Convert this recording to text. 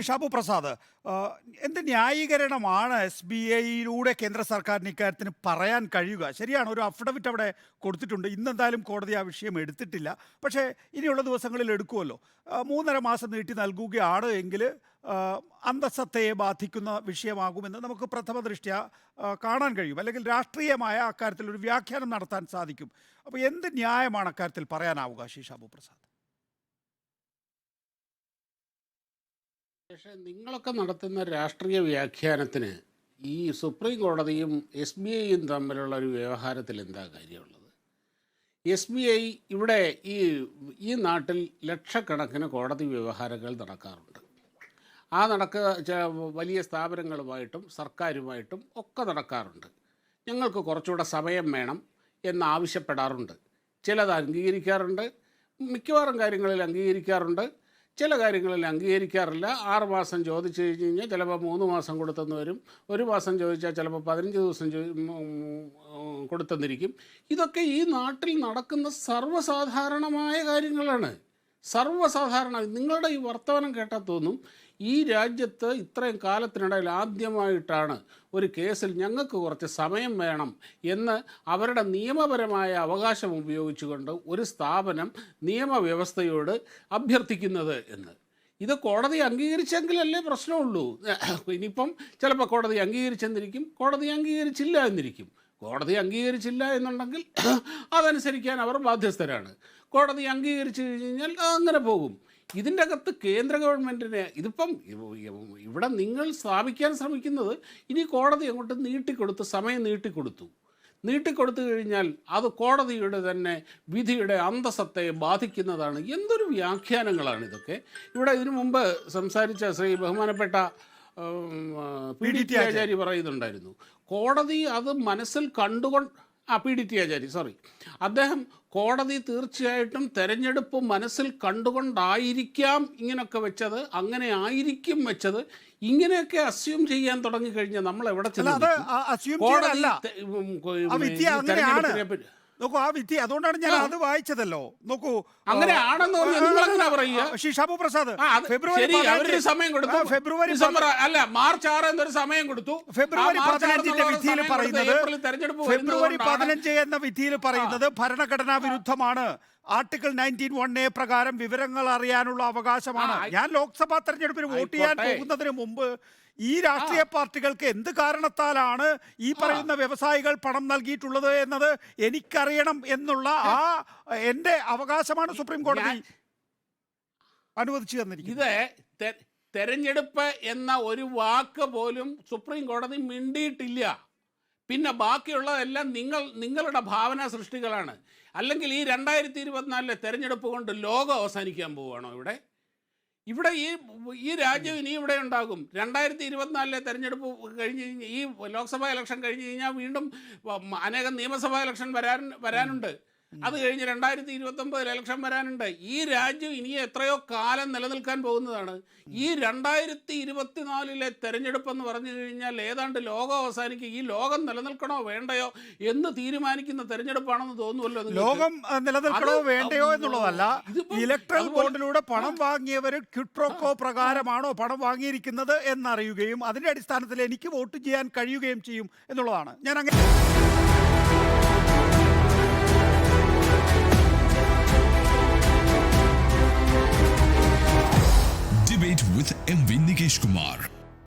ഷാബു പ്രസാദ് എന്ത് ന്യായീകരണമാണ് S B ഐയിലൂടെ കേന്ദ്ര സർക്കാരിന് ഇക്കാര്യത്തിന് പറയാൻ കഴിയുക? ശരിയാണ് ഒരു അഫിഡവിറ്റ് അവിടെ കൊടുത്തിട്ടുണ്ട്. ഇന്നെന്തായാലും കോടതി ആ വിഷയം എടുത്തിട്ടില്ല. പക്ഷേ ഇനിയുള്ള ദിവസങ്ങളിൽ എടുക്കുമല്ലോ. മൂന്നര മാസം നീട്ടി നൽകുകയാണ് എങ്കിൽ അന്തസ്സത്തയെ ബാധിക്കുന്ന വിഷയമാകുമെന്ന് നമുക്ക് പ്രഥമ ദൃഷ്ട്യ കാണാൻ കഴിയും. അല്ലെങ്കിൽ രാഷ്ട്രീയമായ അക്കാര്യത്തിൽ ഒരു വ്യാഖ്യാനം നടത്താൻ സാധിക്കും. അപ്പോൾ എന്ത് ന്യായമാണ് അക്കാര്യത്തിൽ പറയാനാവുക ശ്രീ ഷാബു പ്രസാദ്? പക്ഷേ നിങ്ങളൊക്കെ നടത്തുന്ന രാഷ്ട്രീയ വ്യാഖ്യാനത്തിന് ഈ സുപ്രീം കോടതിയും എസ് ബി ഐയും തമ്മിലുള്ള ഒരു വ്യവഹാരത്തിൽ എന്താ കാര്യമുള്ളത്? എസ് ബി ഐ ഇവിടെ ഈ ഈ നാട്ടിൽ ലക്ഷക്കണക്കിന് കോടതി വ്യവഹാരങ്ങൾ നടക്കാറുണ്ട്. ആ നടക്ക ച- വലിയ സ്ഥാപനങ്ങളുമായിട്ടും സർക്കാരുമായിട്ടും ഒക്കെ നടക്കാറുണ്ട്. ഞങ്ങൾക്ക് കുറച്ചുകൂടെ സമയം വേണം എന്നാവശ്യപ്പെടാറുണ്ട്. ചിലത് അംഗീകരിക്കാറുണ്ട് മിക്കവാറും കാര്യങ്ങളിൽ അംഗീകരിക്കാറുണ്ട്. ചില കാര്യങ്ങളിൽ അംഗീകരിക്കാറില്ല. ആറ് മാസം ചോദിച്ചു കഴിഞ്ഞ് കഴിഞ്ഞാൽ ചിലപ്പോൾ മൂന്ന് മാസം കൊടുത്തെന്ന് വരും. ഒരു മാസം ചോദിച്ചാൽ ചിലപ്പോൾ പതിനഞ്ച് ദിവസം കൊടുത്തെന്നിരിക്കും. ഇതൊക്കെ ഈ നാട്ടിൽ നടക്കുന്ന സർവസാധാരണമായ കാര്യങ്ങളാണ്. സർവസാധാരണ നിങ്ങളുടെ ഈ വർത്തമാനം കേട്ടാൽ തോന്നും ഈ രാജ്യത്ത് ഇത്രയും കാലത്തിനിടയിൽ ആദ്യമായിട്ടാണ് ഒരു കേസിൽ ഞങ്ങൾക്ക് കുറച്ച് സമയം വേണം എന്ന് അവരുടെ നിയമപരമായ അവകാശം ഉപയോഗിച്ചുകൊണ്ട് ഒരു സ്ഥാപനം നിയമവ്യവസ്ഥയോട് അഭ്യർത്ഥിക്കുന്നത് എന്ന്. ഇത് കോടതി അംഗീകരിച്ചെങ്കിലല്ലേ പ്രശ്നമുള്ളൂ. ഇനിയിപ്പം ചിലപ്പോൾ കോടതി അംഗീകരിച്ചെന്നിരിക്കും കോടതി അംഗീകരിച്ചില്ല എന്നിരിക്കും. കോടതി അംഗീകരിച്ചില്ല എന്നുണ്ടെങ്കിൽ അതനുസരിക്കാൻ അവർ ബാധ്യസ്ഥരാണ്. കോടതി അംഗീകരിച്ചു കഴിഞ്ഞാൽ അങ്ങനെ പോകും. ഇതിന്റെ അകത്ത് കേന്ദ്ര ഗവൺമെന്റിനെ ഇതിപ്പം ഇവ- ഇവിടെ നിങ്ങൾ സ്ഥാപിക്കാൻ ശ്രമിക്കുന്നത് ഇനി കോടതി അങ്ങോട്ട് നീട്ടിക്കൊടുത്ത് സമയം നീട്ടിക്കൊടുത്തു. നീട്ടിക്കൊടുത്തു കഴിഞ്ഞാൽ അത് കോടതിയുടെ തന്നെ വിധിയുടെ അന്തസത്തെ ബാധിക്കുന്നതാണ്. എന്തൊരു വ്യാഖ്യാനങ്ങളാണ് ഇതൊക്കെ. ഇവിടെ ഇതിനു മുമ്പ് സംസാരിച്ച ശ്രീ ബഹുമാനപ്പെട്ട പി. ഡി. ടി. ആചാര്യ. പറയുന്നുണ്ടായിരുന്നു. കോടതി അത് മനസ്സിൽ കണ്ടുകൊണ്ട് ആ P D T Achari sorry അദ്ദേഹം കോടതി തീർച്ചയായിട്ടും തെരഞ്ഞെടുപ്പ് മനസ്സിൽ കണ്ടുകൊണ്ടായിരിക്കാം ഇങ്ങനെയൊക്കെ വെച്ചത് അങ്ങനെ ആയിരിക്കും വെച്ചത്. ഇങ്ങനെയൊക്കെ അസ്യൂം ചെയ്യാൻ തുടങ്ങിക്കഴിഞ്ഞാൽ നമ്മൾ എവിടെ അല്ല നോക്കൂ ആ വിധി അതുകൊണ്ടാണ് ഞാൻ അത് വായിച്ചതല്ലോ. നോക്കൂ അങ്ങനെ ആണെന്ന് എങ്ങനെ പറയുക? ആ, ശ്രീ ഷാബു പ്രസാദ് ഫെബ്രുവരി സമയം കൊടുത്തു. ഫെബ്രുവരി അല്ല മാർച്ച് ആറ് എന്നൊരു സമയം കൊടുത്തു. ഫെബ്രുവരി പതിനഞ്ചിന്റെ വിധിയിൽ പറയുന്നത് ഫെബ്രുവരി പതിനഞ്ച് എന്ന വിധിയിൽ പറയുന്നത് ഭരണഘടനാ വിരുദ്ധമാണ്. ആർട്ടിക്കിൾ നയന്റീൻ വൺ എ പ്രകാരം വിവരങ്ങൾ അറിയാനുള്ള അവകാശമാണ്. ഞാൻ ലോക്സഭാ തെരഞ്ഞെടുപ്പിന് വോട്ട് ചെയ്യാൻ. പോകുന്നതിന് മുമ്പ് ഈ രാഷ്ട്രീയ പാർട്ടികൾക്ക് എന്ത് കാരണത്താലാണ് ഈ പറയുന്ന വ്യവസായികൾ പണം നൽകിയിട്ടുള്ളത് എന്നത് എനിക്കറിയണം എന്നുള്ള ആ എന്റെ അവകാശമാണ് സുപ്രീം കോടതി അനുവദിച്ചു തന്നിരിക്കുന്നത്. ഇത് തെരഞ്ഞെടുപ്പ് എന്ന ഒരു വാക്ക് പോലും സുപ്രീം കോടതി മിണ്ടിയിട്ടില്ല. പിന്നെ ബാക്കിയുള്ളതെല്ലാം നിങ്ങൾ നിങ്ങളുടെ ഭാവന സൃഷ്ടികളാണ്. അല്ലെങ്കിൽ ഈ രണ്ടായിരത്തി ഇരുപത്തിനാലിലെ തെരഞ്ഞെടുപ്പ് കൊണ്ട് ലോകം അവസാനിക്കാൻ പോവുകയാണോ ഇവിടെ? ഇവിടെ ഈ ഈ രാജ്യം ഇനി ഇവിടെ ഉണ്ടാകും. രണ്ടായിരത്തി ഇരുപത്തിനാലിലെ തെരഞ്ഞെടുപ്പ് കഴിഞ്ഞ് കഴിഞ്ഞാൽ ഈ ലോക്സഭാ ഇലക്ഷൻ കഴിഞ്ഞ് കഴിഞ്ഞാൽ വീണ്ടും അനേകം നിയമസഭാ ഇലക്ഷൻ വരാൻ വരാനുണ്ട്. അത് കഴിഞ്ഞ് രണ്ടായിരത്തി ഇരുപത്തി ഒമ്പതിൽ ഇലക്ഷൻ വരാനുണ്ട്. ഈ രാജ്യം ഇനി എത്രയോ കാലം നിലനിൽക്കാൻ പോകുന്നതാണ്. ഈ രണ്ടായിരത്തി ഇരുപത്തിനാലിലെ തെരഞ്ഞെടുപ്പ് എന്ന് പറഞ്ഞു കഴിഞ്ഞാൽ ഏതാണ്ട് ലോകം അവസാനിക്കും. ഈ ലോകം നിലനിൽക്കണോ വേണ്ടയോ എന്ന് തീരുമാനിക്കുന്ന തെരഞ്ഞെടുപ്പാണെന്ന് തോന്നുമല്ലോ ലോകം നിലനിൽക്കണോ വേണ്ടയോ എന്നുള്ളതല്ല. ഇലക്ട്രൽ ബോർഡിലൂടെ ബോണ്ടിലൂടെ പണം വാങ്ങിയവർ ക്യുട്രോക്കോ പ്രകാരമാണോ പണം വാങ്ങിയിരിക്കുന്നത് എന്നറിയുകയും അതിന്റെ അടിസ്ഥാനത്തിൽ എനിക്ക് വോട്ട് ചെയ്യാൻ കഴിയുകയും ചെയ്യും എന്നുള്ളതാണ്. ഞാൻ അങ്ങനെ Rajesh Kumar.